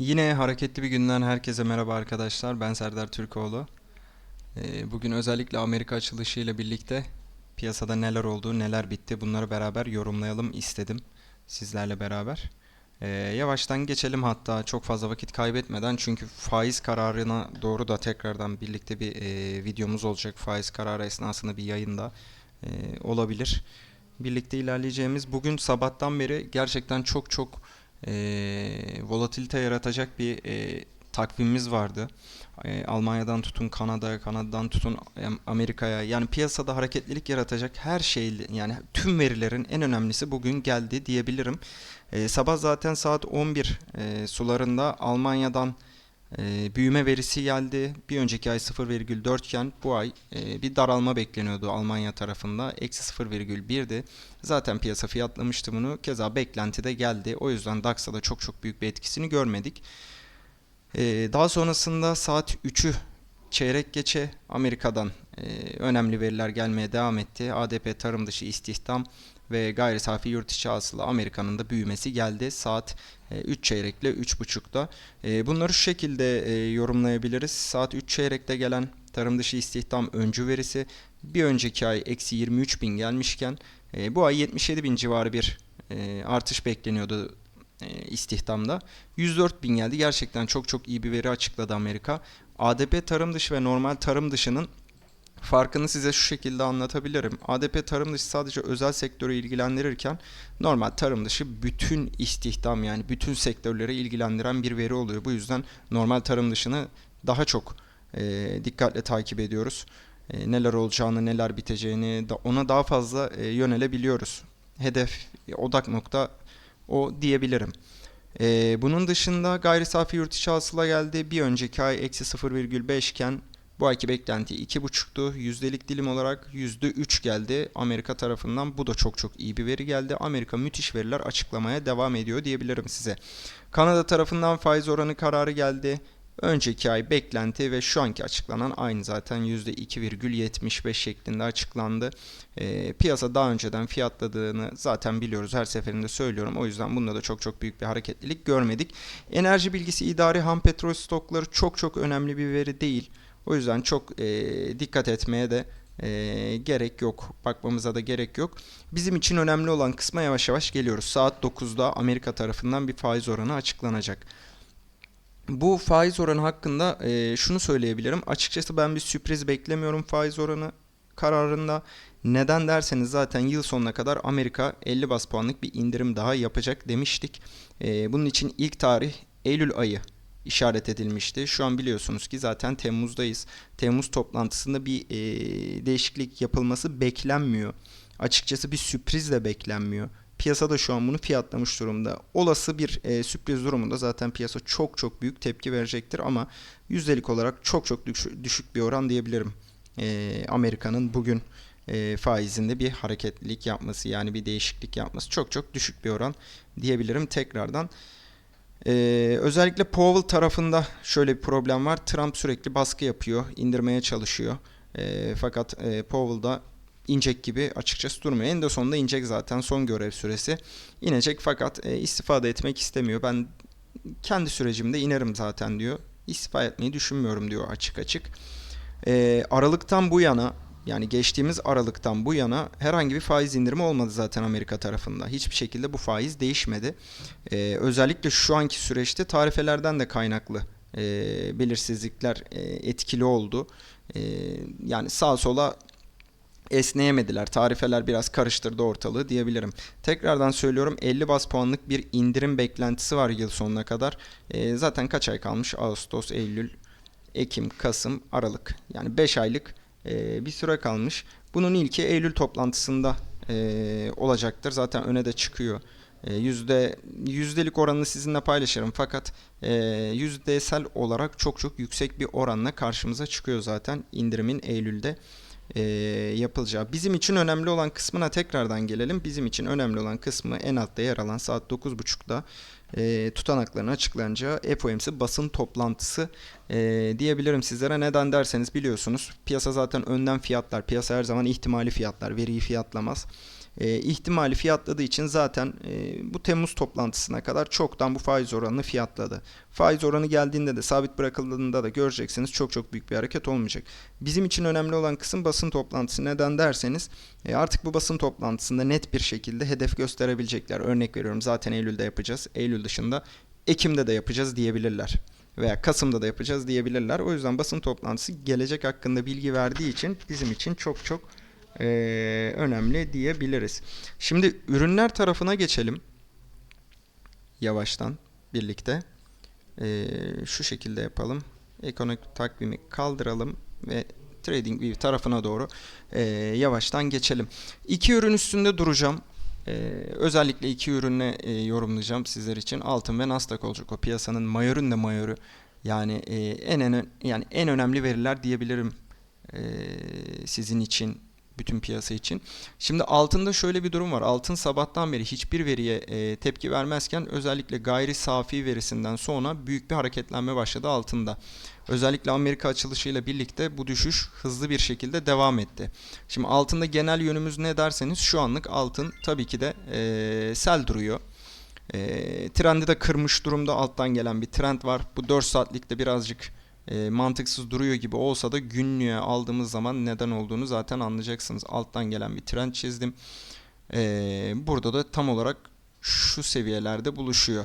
Yine hareketli bir günden herkese merhaba arkadaşlar. Ben Serdar Türkoğlu. Ee, Bugün özellikle Amerika açılışı ile birlikte piyasada neler oldu, neler bitti bunları beraber yorumlayalım istedim sizlerle beraber. Ee, Yavaştan geçelim hatta çok fazla vakit kaybetmeden çünkü faiz kararına doğru da tekrardan birlikte bir e, videomuz olacak. Faiz kararı esnasında bir yayında e, olabilir. Birlikte ilerleyeceğimiz bugün sabahtan beri gerçekten çok çok e, volatilite yaratacak bir e, takvimimiz vardı. E, Almanya'dan tutun Kanada'ya, Kanada'dan tutun Amerika'ya yani piyasada hareketlilik yaratacak her şey yani tüm verilerin en önemlisi bugün geldi diyebilirim. E, sabah zaten saat 11 e, sularında Almanya'dan e, büyüme verisi geldi. Bir önceki ay 0,4 iken bu ay e, bir daralma bekleniyordu Almanya tarafında. Eksi 0,1'di. Zaten piyasa fiyatlamıştı bunu. Keza beklenti de geldi. O yüzden DAX'a da çok çok büyük bir etkisini görmedik. E, daha sonrasında saat 3'ü çeyrek geçe Amerika'dan e, önemli veriler gelmeye devam etti. ADP tarım dışı istihdam ve gayri safi yurt içi hasıla Amerika'nın da büyümesi geldi. Saat e, 3 çeyrekle 3.30'da. E, bunları şu şekilde e, yorumlayabiliriz. Saat 3 çeyrekte gelen tarım dışı istihdam öncü verisi bir önceki ay eksi 23 bin gelmişken e, bu ay 77 bin civarı bir e, artış bekleniyordu e, istihdamda. 104 bin geldi. Gerçekten çok çok iyi bir veri açıkladı Amerika. ADP tarım dışı ve normal tarım dışının farkını size şu şekilde anlatabilirim. ADP tarım dışı sadece özel sektörü ilgilendirirken normal tarım dışı bütün istihdam yani bütün sektörleri ilgilendiren bir veri oluyor. Bu yüzden normal tarım dışını daha çok e, dikkatle takip ediyoruz. E, neler olacağını, neler biteceğini da ona daha fazla e, yönelebiliyoruz. Hedef, odak nokta o diyebilirim. E, bunun dışında gayri safi yurt içi hasıla geldi. Bir önceki ay eksi 0,5 iken bu ayki beklenti 2,5'tu. Yüzdelik dilim olarak %3 geldi Amerika tarafından. Bu da çok çok iyi bir veri geldi. Amerika müthiş veriler açıklamaya devam ediyor diyebilirim size. Kanada tarafından faiz oranı kararı geldi. Önceki ay beklenti ve şu anki açıklanan aynı zaten %2,75 şeklinde açıklandı. E, piyasa daha önceden fiyatladığını zaten biliyoruz. Her seferinde söylüyorum. O yüzden bunda da çok çok büyük bir hareketlilik görmedik. Enerji bilgisi idari ham petrol stokları çok çok önemli bir veri değil. O yüzden çok e, dikkat etmeye de e, gerek yok. Bakmamıza da gerek yok. Bizim için önemli olan kısma yavaş yavaş geliyoruz. Saat 9'da Amerika tarafından bir faiz oranı açıklanacak. Bu faiz oranı hakkında e, şunu söyleyebilirim. Açıkçası ben bir sürpriz beklemiyorum faiz oranı kararında. Neden derseniz zaten yıl sonuna kadar Amerika 50 bas puanlık bir indirim daha yapacak demiştik. E, bunun için ilk tarih Eylül ayı işaret edilmişti. Şu an biliyorsunuz ki zaten Temmuz'dayız. Temmuz toplantısında bir e, değişiklik yapılması beklenmiyor. Açıkçası bir sürpriz de beklenmiyor. Piyasa da şu an bunu fiyatlamış durumda. Olası bir e, sürpriz durumunda zaten piyasa çok çok büyük tepki verecektir ama yüzdelik olarak çok çok düşük, bir oran diyebilirim. E, Amerika'nın bugün e, faizinde bir hareketlilik yapması yani bir değişiklik yapması çok çok düşük bir oran diyebilirim tekrardan. Ee, özellikle Powell tarafında şöyle bir problem var. Trump sürekli baskı yapıyor, indirmeye çalışıyor. Ee, fakat e, Powell da inecek gibi açıkçası durmuyor. En de sonunda inecek zaten son görev süresi. İnecek fakat e, istifa da etmek istemiyor. Ben kendi sürecimde inerim zaten diyor. İstifa etmeyi düşünmüyorum diyor açık açık. Ee, Aralıktan bu yana yani geçtiğimiz Aralık'tan bu yana herhangi bir faiz indirimi olmadı zaten Amerika tarafında. Hiçbir şekilde bu faiz değişmedi. Ee, özellikle şu anki süreçte tarifelerden de kaynaklı e, belirsizlikler e, etkili oldu. E, yani sağa sola esneyemediler. Tarifeler biraz karıştırdı ortalığı diyebilirim. Tekrardan söylüyorum 50 bas puanlık bir indirim beklentisi var yıl sonuna kadar. E, zaten kaç ay kalmış? Ağustos, Eylül, Ekim, Kasım, Aralık. Yani 5 aylık e, bir süre kalmış. Bunun ilki Eylül toplantısında e, olacaktır. Zaten öne de çıkıyor. E, yüzde yüzdelik oranını sizinle paylaşırım fakat e, yüzdesel olarak çok çok yüksek bir oranla karşımıza çıkıyor zaten indirimin Eylül'de e, yapılacağı. Bizim için önemli olan kısmına tekrardan gelelim. Bizim için önemli olan kısmı en altta yer alan saat 9.30'da e, tutanakların açıklanacağı FOMC basın toplantısı e, diyebilirim sizlere. Neden derseniz biliyorsunuz piyasa zaten önden fiyatlar. Piyasa her zaman ihtimali fiyatlar. Veriyi fiyatlamaz. E, ihtimali fiyatladığı için zaten e, bu Temmuz toplantısına kadar çoktan bu faiz oranını fiyatladı. Faiz oranı geldiğinde de sabit bırakıldığında da göreceksiniz çok çok büyük bir hareket olmayacak. Bizim için önemli olan kısım basın toplantısı. Neden derseniz e, artık bu basın toplantısında net bir şekilde hedef gösterebilecekler. Örnek veriyorum zaten Eylül'de yapacağız. Eylül dışında Ekim'de de yapacağız diyebilirler veya Kasım'da da yapacağız diyebilirler. O yüzden basın toplantısı gelecek hakkında bilgi verdiği için bizim için çok çok e, önemli diyebiliriz. Şimdi ürünler tarafına geçelim. Yavaştan birlikte. E, şu şekilde yapalım. Ekonomik takvimi kaldıralım ve TradingView tarafına doğru e, yavaştan geçelim. İki ürün üstünde duracağım. Ee, özellikle iki ürünle e, yorumlayacağım sizler için. Altın ve Nasdaq olacak. O piyasanın mayorun da mayoru. Yani e, en en yani en önemli veriler diyebilirim e, sizin için bütün piyasa için. Şimdi altında şöyle bir durum var. Altın sabahtan beri hiçbir veriye e, tepki vermezken özellikle gayri safi verisinden sonra büyük bir hareketlenme başladı altında. Özellikle Amerika açılışıyla birlikte bu düşüş hızlı bir şekilde devam etti. Şimdi altında genel yönümüz ne derseniz şu anlık altın tabii ki de e, sel duruyor. E, trendi de kırmış durumda alttan gelen bir trend var. Bu 4 saatlikte birazcık e, mantıksız duruyor gibi olsa da günlüğe aldığımız zaman neden olduğunu zaten anlayacaksınız. Alttan gelen bir trend çizdim. E, burada da tam olarak şu seviyelerde buluşuyor.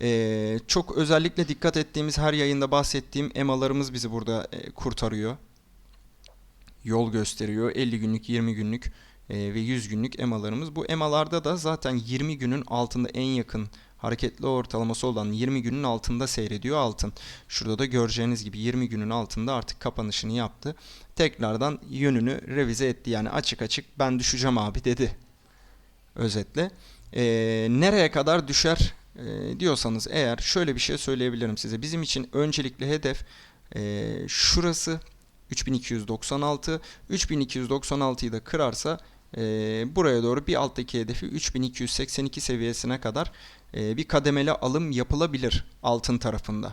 Ee, çok özellikle dikkat ettiğimiz her yayında bahsettiğim emalarımız bizi burada e, kurtarıyor. Yol gösteriyor. 50 günlük, 20 günlük e, ve 100 günlük emalarımız. Bu emalarda da zaten 20 günün altında en yakın hareketli ortalaması olan 20 günün altında seyrediyor altın. Şurada da göreceğiniz gibi 20 günün altında artık kapanışını yaptı. Tekrardan yönünü revize etti. Yani açık açık ben düşeceğim abi dedi. Özetle. Ee, nereye kadar düşer e, diyorsanız eğer şöyle bir şey söyleyebilirim size. Bizim için öncelikli hedef e, şurası 3296. 3296'yı da kırarsa e, buraya doğru bir alttaki hedefi 3282 seviyesine kadar e, bir kademeli alım yapılabilir altın tarafında.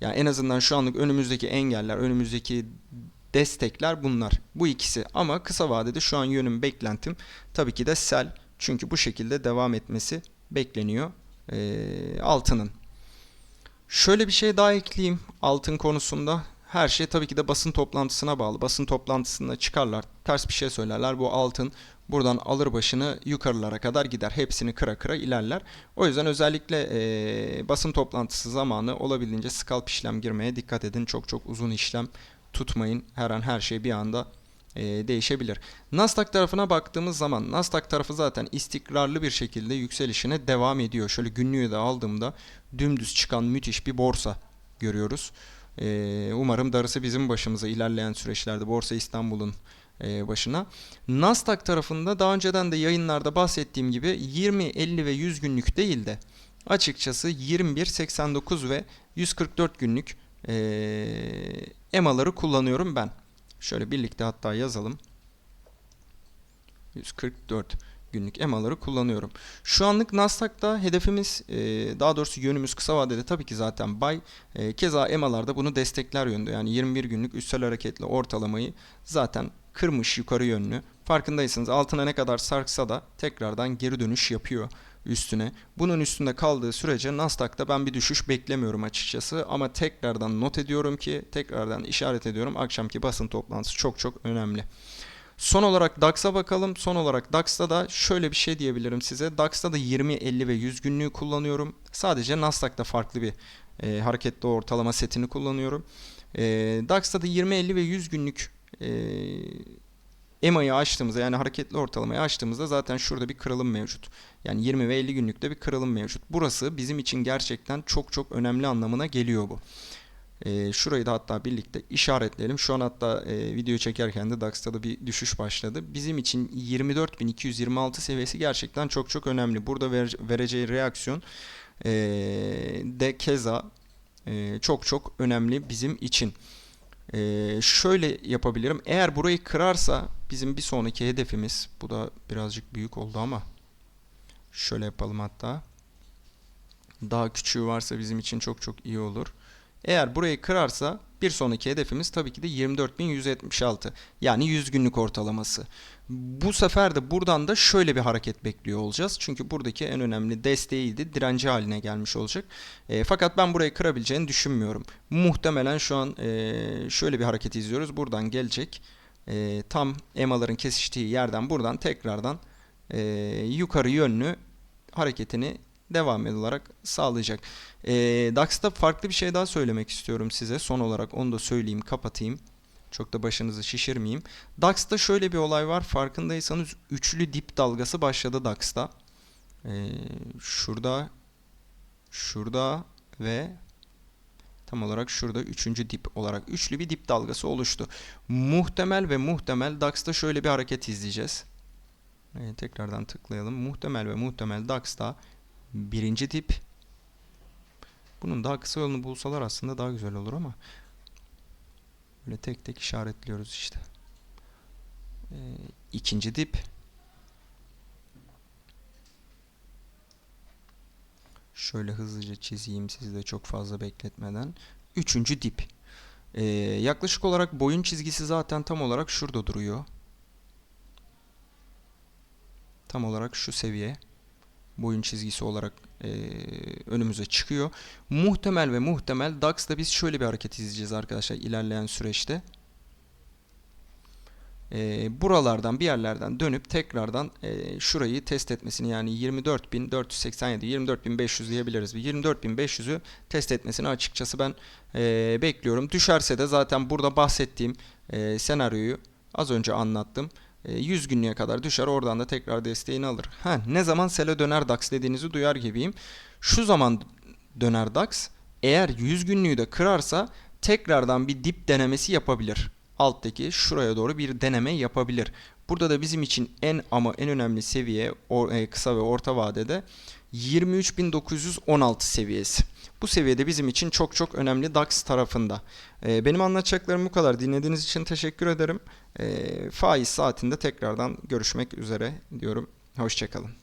Yani en azından şu anlık önümüzdeki engeller, önümüzdeki destekler bunlar. Bu ikisi ama kısa vadede şu an yönüm beklentim tabii ki de sel. Çünkü bu şekilde devam etmesi bekleniyor e, altının. Şöyle bir şey daha ekleyeyim altın konusunda. Her şey tabii ki de basın toplantısına bağlı. Basın toplantısında çıkarlar, ters bir şey söylerler. Bu altın buradan alır başını yukarılara kadar gider. Hepsini kıra kıra ilerler. O yüzden özellikle e, basın toplantısı zamanı olabildiğince scalp işlem girmeye dikkat edin. Çok çok uzun işlem tutmayın. Her an her şey bir anda e, değişebilir. Nasdaq tarafına baktığımız zaman Nasdaq tarafı zaten istikrarlı bir şekilde yükselişine devam ediyor. Şöyle günlüğü de aldığımda dümdüz çıkan müthiş bir borsa görüyoruz. E, umarım darısı bizim başımıza ilerleyen süreçlerde Borsa İstanbul'un başına. Nasdaq tarafında daha önceden de yayınlarda bahsettiğim gibi 20, 50 ve 100 günlük değil de açıkçası 21, 89 ve 144 günlük e, EMA'ları kullanıyorum ben. Şöyle birlikte hatta yazalım. 144 günlük EMA'ları kullanıyorum. Şu anlık Nasdaq'ta hedefimiz e, daha doğrusu yönümüz kısa vadede tabii ki zaten buy. E, keza EMA'larda bunu destekler yönde. Yani 21 günlük üstel hareketli ortalamayı zaten kırmış yukarı yönlü. Farkındaysanız altına ne kadar sarksa da tekrardan geri dönüş yapıyor üstüne. Bunun üstünde kaldığı sürece Nasdaq'ta ben bir düşüş beklemiyorum açıkçası ama tekrardan not ediyorum ki tekrardan işaret ediyorum akşamki basın toplantısı çok çok önemli. Son olarak DAX'a bakalım. Son olarak DAX'ta da şöyle bir şey diyebilirim size. DAX'ta da 20, 50 ve 100 günlüğü kullanıyorum. Sadece Nasdaq'ta farklı bir e, hareketli ortalama setini kullanıyorum. E, DAX'ta da 20, 50 ve 100 günlük e, EMA'yı açtığımızda yani hareketli ortalamayı açtığımızda zaten şurada bir kırılım mevcut. Yani 20 ve 50 günlükte bir kırılım mevcut. Burası bizim için gerçekten çok çok önemli anlamına geliyor bu. E, şurayı da hatta birlikte işaretleyelim. Şu an hatta e, video çekerken de DAX'ta da bir düşüş başladı. Bizim için 24.226 seviyesi gerçekten çok çok önemli. Burada ver, vereceği reaksiyon e, de keza e, çok çok önemli bizim için. Ee, şöyle yapabilirim. Eğer burayı kırarsa bizim bir sonraki hedefimiz bu da birazcık büyük oldu ama şöyle yapalım hatta. Daha küçüğü varsa bizim için çok çok iyi olur. Eğer burayı kırarsa bir sonraki hedefimiz tabii ki de 24.176. Yani 100 günlük ortalaması. Bu sefer de buradan da şöyle bir hareket bekliyor olacağız. Çünkü buradaki en önemli desteğiydi. Direnci haline gelmiş olacak. E, fakat ben burayı kırabileceğini düşünmüyorum. Muhtemelen şu an e, şöyle bir hareket izliyoruz. Buradan gelecek. E, tam EMA'ların kesiştiği yerden buradan tekrardan e, yukarı yönlü hareketini devam olarak sağlayacak. E, DAX'ta farklı bir şey daha söylemek istiyorum size. Son olarak onu da söyleyeyim, kapatayım. Çok da başınızı şişirmeyeyim. DAX'ta şöyle bir olay var. Farkındaysanız üçlü dip dalgası başladı DAX'ta. Ee, şurada, şurada ve tam olarak şurada üçüncü dip olarak üçlü bir dip dalgası oluştu. Muhtemel ve muhtemel DAX'ta şöyle bir hareket izleyeceğiz. Ee, tekrardan tıklayalım. Muhtemel ve muhtemel DAX'ta birinci dip. Bunun daha kısa yolunu bulsalar aslında daha güzel olur ama Böyle tek tek işaretliyoruz işte. Ee, ikinci dip. Şöyle hızlıca çizeyim sizi de çok fazla bekletmeden. Üçüncü dip. Ee, yaklaşık olarak boyun çizgisi zaten tam olarak şurada duruyor. Tam olarak şu seviye. Boyun çizgisi olarak e, önümüze çıkıyor. Muhtemel ve muhtemel DAX'da biz şöyle bir hareket izleyeceğiz arkadaşlar ilerleyen süreçte. E, buralardan bir yerlerden dönüp tekrardan e, şurayı test etmesini yani 24.487 24.500 diyebiliriz. 24.500'ü test etmesini açıkçası ben e, bekliyorum. Düşerse de zaten burada bahsettiğim e, senaryoyu az önce anlattım. 100 günlüğe kadar düşer oradan da tekrar desteğini alır. Ha, ne zaman sele döner DAX dediğinizi duyar gibiyim. Şu zaman döner DAX eğer 100 günlüğü de kırarsa tekrardan bir dip denemesi yapabilir. Alttaki şuraya doğru bir deneme yapabilir. Burada da bizim için en ama en önemli seviye e, kısa ve orta vadede 23.916 seviyesi. Bu seviyede bizim için çok çok önemli DAX tarafında. E, benim anlatacaklarım bu kadar. Dinlediğiniz için teşekkür ederim. E, faiz saatinde tekrardan görüşmek üzere diyorum. Hoşçakalın.